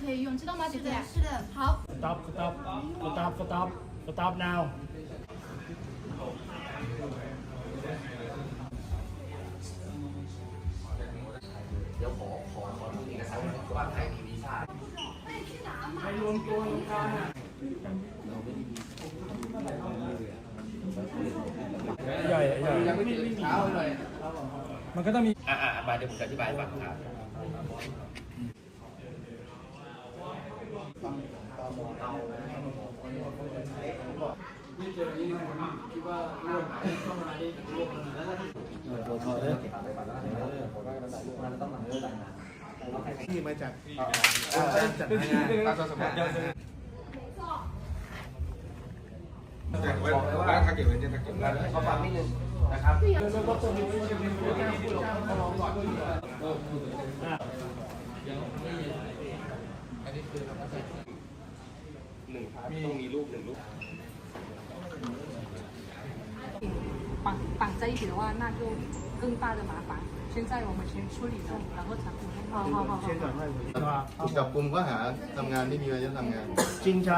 可以用，知道吗，姐姐？是的。好， stop stop stop stop stop now เดี๋ยวขอขอขอดูเอกสารว่าใครมีวีซ่า ไปร วมตัวตรงกลางอะใหญ่ใหญ่ยังไม่ถึงเช้าเลยมันก็ต้องมีอ่าอ่ามาเดี๋ยวผมจะอธิบายให้ฟังครับที่มาจากจัดงานการสมัครบอกเลยว่าถ้าเก็บไว้เนี่ยถ้าเก็บไว้ขอฟังนิดนึงนะครับหนึ่งครับต้องมีรูปหนึ่งรูป 绑绑在一起的话，那就更大的麻烦。现在我们先处理了，然后才补充。好好好好。 ถูกจับกลุ่มก็หาทำงานไม่มีใบอนุญาตทำงาน 警察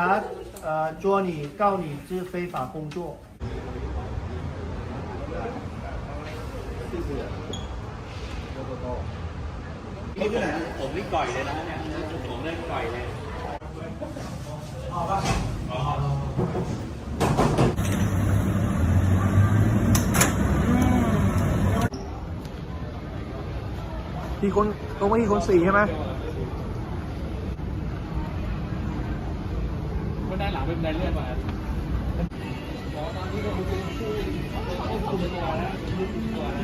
呃捉你告你是非法工作 ผมนี่ก่อยเลยนะเนี่ยผมเล่นก่อยเลย ที่คนตรงมาที่คนสี่ใช่ไหมคนด้านหลังเป็นไดเลื่อนมาตอนนี้ก็คือผู้ควบคุมตัวแล้วควบคุมตัวแล้ว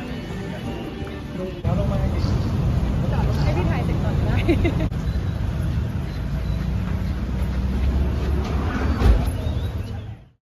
ให้พี่ถ่ายเสร็จก่อนได้